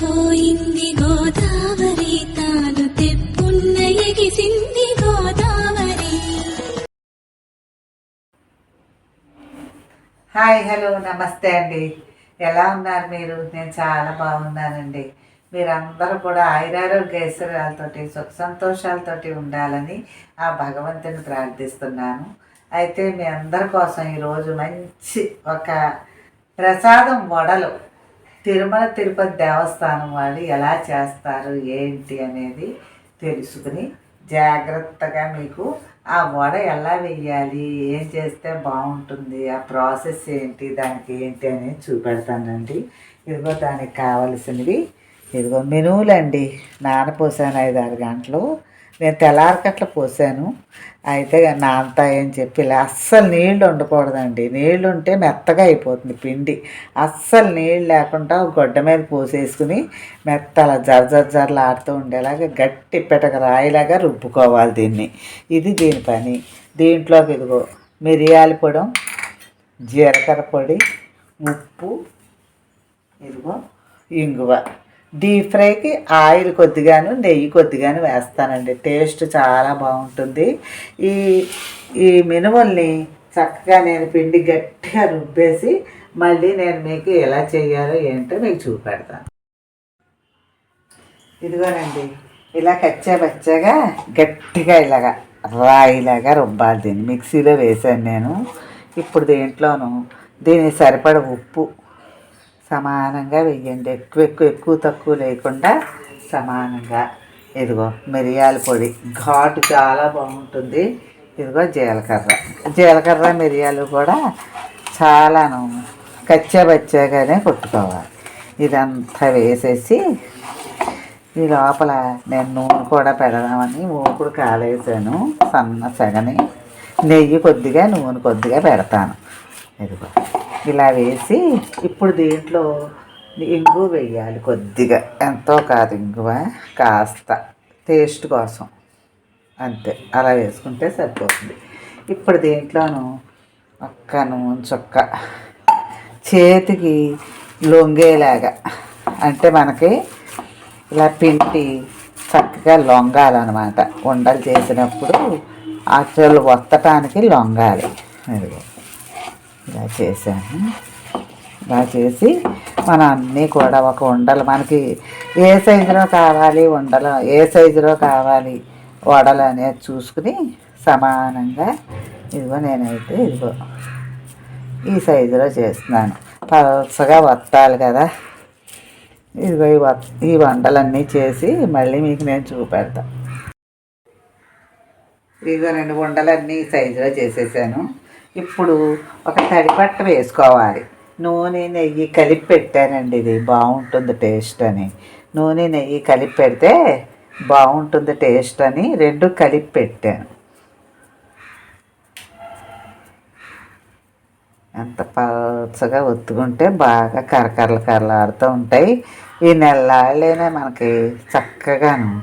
పోయింది గోదావరి తాను తెప్పున్న ఎగిసింది గోదావరి హాయ్ హలో నమస్తే అండి. ఎలా ఉన్నారు మీరు? నేను చాలా బాగున్నానండి. మీరందరూ కూడా ఆయురారోగ్యశ్వరాలతోటి సుఖ సంతోషాలతోటి ఉండాలని ఆ భగవంతుని ప్రార్థిస్తున్నాను. అయితే మీ అందరి కోసం ఈరోజు మంచి ఒక ప్రసాదం వడలు తిరుమల తిరుపతి దేవస్థానం వాళ్ళు ఎలా చేస్తారు ఏంటి అనేది తెలుసుకుని జాగ్రత్తగా మీకు ఆ వడ ఎలా వెయ్యాలి ఏం చేస్తే బాగుంటుంది ఆ ప్రాసెస్ ఏంటి దానికి ఏంటి అనేది చూపెడతానండి. ఇదిగో దానికి కావలసినవి ఇదిగో మినువులండి నానపోసాను ఐదు ఆరు గంటలు. నేను తెల్లారకట్ల పోసాను. అయితే నా అంత చెప్పి ఇలా అస్సలు నీళ్ళు ఉండకూడదండి. నీళ్ళు ఉంటే మెత్తగా అయిపోతుంది పిండి. అస్సలు నీళ్ళు లేకుండా గొడ్డ మీద పోసేసుకుని మెత్తల జర జర ఆడుతూ ఉండేలాగా గట్టి పిటక రాయిలాగా రుబ్బుకోవాలి దీన్ని. ఇది దీని పని. దీంట్లోకి ఇదిగో మిరియాల పొడి జీలకర్ర పొడి ఉప్పు ఇదిగో ఇంగువ. డీప్ ఫ్రైకి ఆయిల్ కొద్దిగాను నెయ్యి కొద్దిగాను వేస్తానండి. టేస్ట్ చాలా బాగుంటుంది. ఈ ఈ మినుముల్ని చక్కగా నేను పిండి గట్టిగా రుబ్బేసి మళ్ళీ నేను మీకు ఎలా చేయాలో ఏంటో మీకు చూపెడతాను. ఇదిగోనండి ఇలా కచ్చా పచ్చగా గట్టిగా ఇలాగా రాయిలాగా రుబ్బాలి దీన్ని. మిక్సీలో వేసాను నేను. ఇప్పుడు దీంట్లోను దీనికి సరిపడ ఉప్పు సమానంగా వేయండి ఎక్కువ ఎక్కువ ఎక్కువ తక్కువ లేకుండా సమానంగా. ఇదిగో మిరియాల పొడి. ఘాటు చాలా బాగుంటుంది. ఇదిగో జీలకర్ర. జీలకర్ర మిరియాలు కూడా చాలాను కచ్చాబచ్చాగానే కొట్టుకోవాలి. ఇదంతా వేసేసి ఈ లోపల నేను నూనె కూడా పెడదామని మూకుడు కాలేసాను. సన్న సగని. నెయ్యి కొద్దిగా నూనె కొద్దిగా పెడతాను. ఇదిగో. ఇలా వేసి ఇప్పుడు దీంట్లో ఇంగు వేయాలి కొద్దిగా. ఎంతో కాదు ఇంగువ? కాస్త. టేస్ట్ కోసం. అంతే. అలా వేసుకుంటే సరిపోతుంది. ఇప్పుడు దీంట్లోను ఒక్క నూనె చుక్క. చేతికి లొంగేలాగా. అంటే మనకి ఇలా పిండి చక్కగా లొంగాలన్నమాట. ఉండలు చేసినప్పుడు అసలు వత్తటానికి లొంగాలి. ఇదిగో. ఇలా చేశాను. ఇలా చేసి మనం అన్నీ కూడా ఒక ఉండలు. మనకి ఏ సైజులో కావాలి ఉండలు ఏ సైజులో కావాలి వడలు అనేది చూసుకుని సమానంగా ఇదిగో నేనైతే ఇదిగో ఈ సైజులో చేస్తున్నాను. పలసగా వత్తాలి కదా. ఇదిగో ఈ వత్ ఈ వంటలన్నీ చేసి మళ్ళీ మీకు నేను చూపెడతా. ఇదిగో రెండు వండలన్నీ ఈ సైజులో చేసేసాను. ఇప్పుడు ఒక తడిపట్ట వేసుకోవాలి. నూనె నెయ్యి కలిపి పెట్టానండి ఇది. బాగుంటుంది టేస్ట్ అని. నూనె నెయ్యి కలిపి పెడితే బాగుంటుంది టేస్ట్ అని రెండు కలిపి పెట్టాను. ఎంత పచ్చగా ఒత్తుకుంటే బాగా కరకరలు కరలాడుతూ ఉంటాయి. ఈ నెలలాళ్ళైనా మనకి చక్కగాను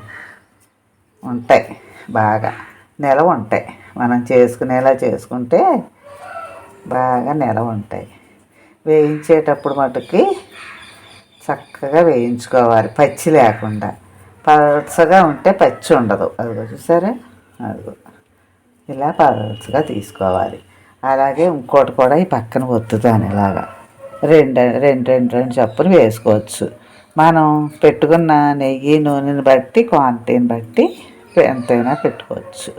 ఉంటాయి. బాగా. నిలవ ఉంటాయి. మనం చేసుకునేలా చేసుకుంటే బాగా నెల ఉంటాయి. వేయించేటప్పుడు మటుకి చక్కగా వేయించుకోవాలి పచ్చి లేకుండా. పలసగా ఉంటే పచ్చి ఉండదు. అదిగో చూసారా? అదిగో. ఇలా పలసగా తీసుకోవాలి. అలాగే ఇంకోటి కూడా ఈ పక్కన ఒత్తుతాను ఇలాగా రెండు రెండు రెండు రెండు చప్పులు వేసుకోవచ్చు. మనం పెట్టుకున్న నెయ్యి నూనెని బట్టి క్వాంటిటీని బట్టి ఎంతైనా పెట్టుకోవచ్చు.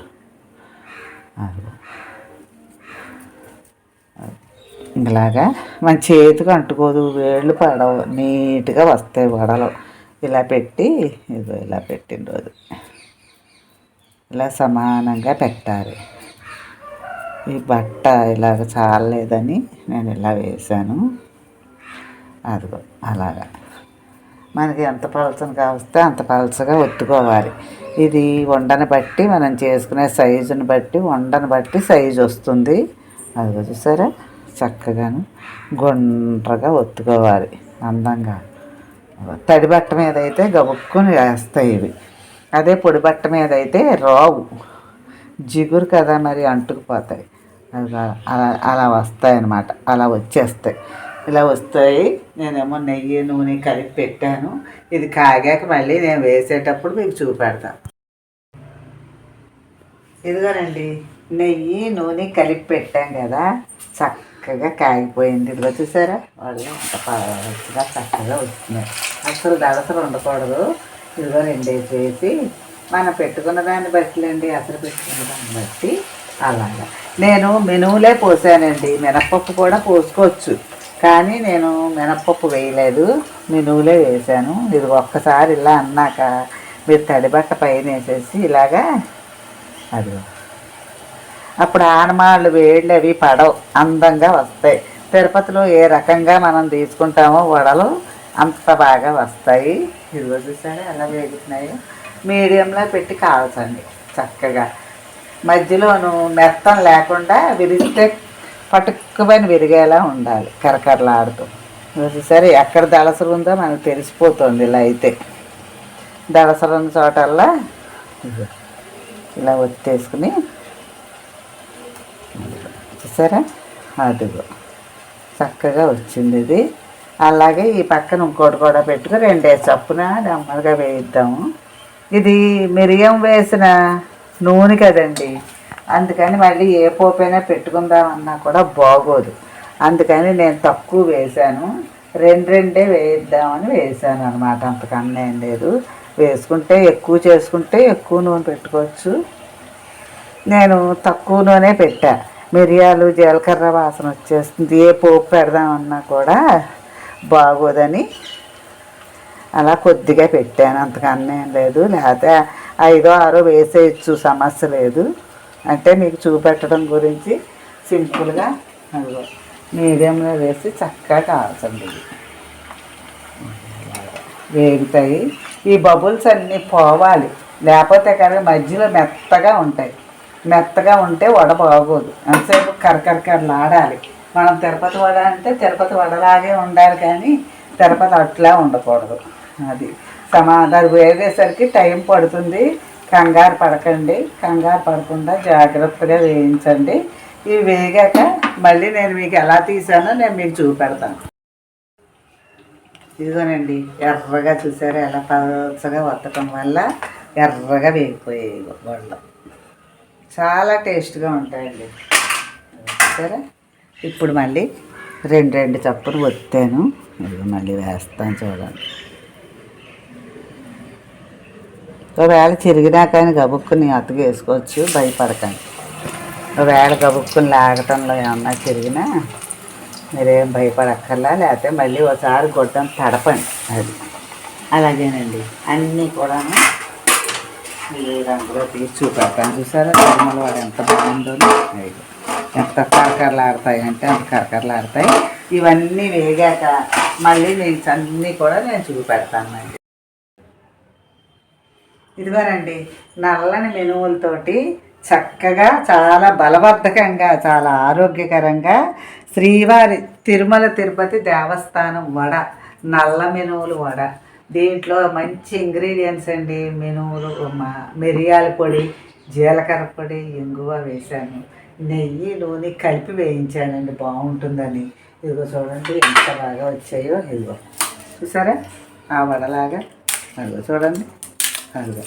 అదిగో. ఇలాగా మన చేతికి అంటుకోదు వేళ్ళు పడవు నీట్గా వస్తాయి వడలు. ఇలా పెట్టి ఇదో ఇలా పెట్టిన రోజు. ఇలా సమానంగా పెట్టాలి. ఈ బట్ట ఇలాగ చాలలేదని నేను ఇలా వేసాను అదిగో అలాగా. మనకి ఎంత పలచని కావస్తే అంత పలసగా ఒత్తుకోవాలి. ఇది వండని బట్టి మనం చేసుకునే సైజుని బట్టి వండని బట్టి సైజు వస్తుంది. అదిగో చూసారా? చక్కగాను గుండ్రగా ఒత్తుకోవాలి అందంగా. తడి బట్ట మీద అయితే గబుక్కుని వేస్తాయి ఇవి. అదే పొడి బట్ట మీద అయితే రావు. జిగురు కదా మరి అంటుకుపోతాయి. అది అలా అలా వస్తాయి అన్నమాట అలా వచ్చేస్తాయి. ఇలా వస్తాయి. నేనేమో నెయ్యి నూనె కలిపి పెట్టాను. ఇది కాగాక మళ్ళీ నేను వేసేటప్పుడు మీకు చూపెడతాను ఇదిగోనండి నెయ్యి నూనె కలిపి పెట్టాం కదా. చక్క చక్కగా కాగిపోయింది. ఇదిగో చూసారా? వాళ్ళు అంత చక్కగా వస్తున్నాయి. అసలు దళసలు ఉండకూడదు. ఇదిగో రెండేసి వేసి మనం పెట్టుకున్న దాన్ని బట్టిలేండి. అసలు పెట్టుకున్న దాన్ని బట్టి అలాగా. నేను మెనువులే పోసానండి. మినప్పప్పు కూడా పోసుకోవచ్చు. కానీ నేను మినప్పప్పు వేయలేదు. మెనువులే వేసాను. ఇది ఒక్కసారి ఇలా అన్నాక మీరు తడిబట్ట పైన వేసేసి ఇలాగా అదిగో. అప్పుడు ఆనమాళ్ళు వేళ్ళు అవి పడవు అందంగా వస్తాయి. తిరుపతిలో ఏ రకంగా మనం తీసుకుంటామో వడలు అంత బాగా వస్తాయి. ఇదిగో చూసారా ఎలా వేగుతున్నాయో. మీడియంలో పెట్టి కాల్చండి చక్కగా. మధ్యలోను మెత్తం లేకుండా విరిస్తే పటుక్కుమని విరిగేలా ఉండాలి కరకరలాడుతూ. ఇదిగో ఎక్కడ దళసలు ఉందో మనకు తెలిసిపోతుంది ఇలా అయితే. దళసలు ఉన్న చోటల్లా ఇలా ఒత్తేసుకుని చూసారా? అదిగో చక్కగా వచ్చింది ఇది. అలాగే ఈ పక్కన ఇంకోటి కూడా పెట్టుకుని రెండేసి చప్పున నెమ్మదిగా వేయిద్దాము. ఇది మిరియం వేసిన నూనె కదండి. అందుకని మళ్ళీ ఏ పోపైనా పెట్టుకుందామన్నా కూడా బాగోదు. అందుకని నేను తక్కువ వేశాను. రెండు రెండే వేయిద్దామని వేసాను అనమాట అంతకన్నా ఏం లేదు. వేసుకుంటే ఎక్కువ చేసుకుంటే ఎక్కువ నూనె పెట్టుకోవచ్చు. నేను తక్కువ నూనె పెట్టాను మిరియాలు జీలకర్ర వాసన వచ్చేస్తుంది. ఏ పోపు పెడదామన్నా కూడా బాగోదని అలా కొద్దిగా పెట్టాను. అంతకన్నా ఏం లేదు. లేకపోతే ఐదో ఆరో వేసేయచ్చు సమస్య లేదు. అంటే మీకు చూపెట్టడం గురించి సింపుల్గా మీడియంలో వేసి చక్కగా కాల్చండి వేగుతాయి. ఈ బబుల్స్ అన్నీ పోవాలి. లేకపోతే కనుక మధ్యలో మెత్తగా ఉంటాయి. మెత్తగా ఉంటే వడ బాగోదు. అంతసేపు కరకరకరలాడాలి. మనం తిరుపతి వడ అంటే తిరుపతి వడలాగే ఉండాలి కానీ తిరుపతి అట్లా ఉండకూడదు. అది సమాధానం వేగేసరికి టైం పడుతుంది. కంగారు పడకండి. కంగారు పడకుండా జాగ్రత్తగా వేయించండి. ఇవి వేగాక మళ్ళీ నేను మీకు ఎలా తీసానో నేను మీకు చూపెడతాను. ఇదిగోనండి ఎర్రగా చూసారా? ఎలా పలచగా వత్తటం వల్ల ఎర్రగా వేగిపోయాయి వాళ్ళు చాలా టేస్ట్గా ఉంటాయండి. సరే? ఇప్పుడు మళ్ళీ రెండు రెండు చప్పులు వత్తాను మళ్ళీ వేస్తాను చూడండి. ఒకవేళ చిరిగినా కానీ గబుక్కుని అతుకు వేసుకోవచ్చు భయపడకండి. ఒకవేళ గబుక్కుని లాగటంలో ఏమన్నా చిరిగినా మీరేం భయపడక్కర్లా లేకపోతే మళ్ళీ ఒకసారి గొడ్డం తడపండి అది. అలాగేనండి. అన్నీ కూడాను రంగులో తీసి చూపెడతాను చూసారా తిరుమల వాడు ఎంత బాగుందో ఎంత ఎంత కరకరలాడతాయి అంటే అంత కరకరలాడతాయి ఇవన్నీ వేగాక మళ్ళీ నేను అన్నీ కూడా నేను చూపెడతానండి ఇదిగోనండి నల్లని మెనువులతోటి చక్కగా చాలా బలవర్ధకంగా చాలా ఆరోగ్యకరంగా శ్రీవారి తిరుమల తిరుపతి దేవస్థానం వడ నల్ల మెనువులు వడ. దీంట్లో మంచి ఇంగ్రీడియంట్స్ అండి. నేను మిరియాల పొడి జీలకర్ర పొడి ఇంగువ వేశాను. నెయ్యి నూనె కలిపి వేయించానండి. బాగుంటుందని. ఇదిగో చూడండి ఎంత బాగా వచ్చాయో ఇదిగో. చూసారా? ఆ వడలాగా. అదిగో చూడండి. అదిగో.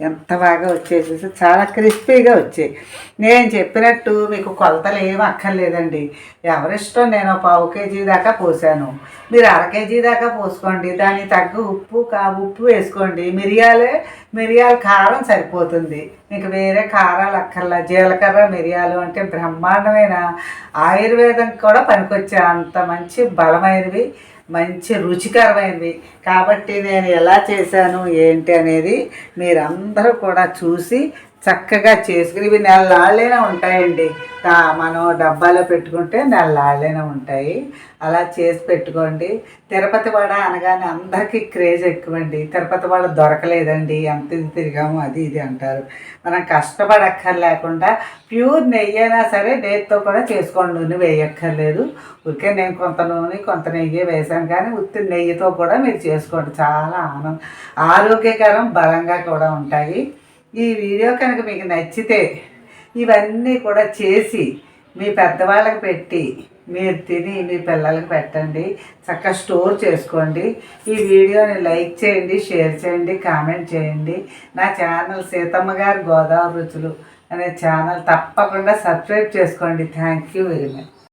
ఎంత బాగా వచ్చేసేసి చాలా క్రిస్పీగా వచ్చాయి. నేను చెప్పినట్టు మీకు కొలతలు ఏమి అక్కర్లేదండి. ఎవరిష్టం నేను పావు కేజీ దాకా పోసాను. మీరు అర కేజీ దాకా పోసుకోండి. దానికి తగ్గ ఉప్పు కా ఉప్పు వేసుకోండి. మిరియాలే మిరియాల కారం సరిపోతుంది. మీకు వేరే కారాలు అక్కర్లా. జీలకర్ర మిరియాలు అంటే బ్రహ్మాండమైన ఆయుర్వేదం కూడా పనికొచ్చే అంత మంచి బలమైనవి మంచి రుచికరమైనవి. కాబట్టి నేను ఎలా చేశాను ఏంటి అనేది మీరందరూ కూడా చూసి చక్కగా చేసుకుని ఇవి నెలలాళ్ళైనా ఉంటాయండి. మనం డబ్బాలో పెట్టుకుంటే నెలలాళ్ళైనా ఉంటాయి. అలా చేసి పెట్టుకోండి. తిరుపతి వడ అనగానే అందరికీ క్రేజ్ ఎక్కువండి. తిరుపతి వడ దొరకలేదండి. ఎంత ఇది తిరిగాము అది ఇది అంటారు. మనం కష్టపడక్కర్లేకుండా ప్యూర్ నెయ్యి అయినా సరే నెయ్యితో కూడా చేసుకోండి. నూనె వేయక్కర్లేదు. ఊరికే నేను కొంత నూనె కొంత నెయ్యి వేసాను కానీ ఉత్తి నెయ్యితో కూడా మీరు చేసుకోండి. చాలా ఆనందం. ఆరోగ్యకరం బలంగా కూడా ఉంటాయి. ఈ వీడియో కనుక మీకు నచ్చితే ఇవన్నీ కూడా చేసి మీ పెద్దవాళ్ళకి పెట్టి మీరు తిని మీ పిల్లలకి పెట్టండి చక్కగా స్టోర్ చేసుకోండి. ఈ వీడియోని లైక్ చేయండి షేర్ చేయండి కామెంట్ చేయండి. నా ఛానల్ సీతమ్మ గారి గోదావరి రుచులు అనే ఛానల్ తప్పకుండా సబ్స్క్రైబ్ చేసుకోండి. Thank you very much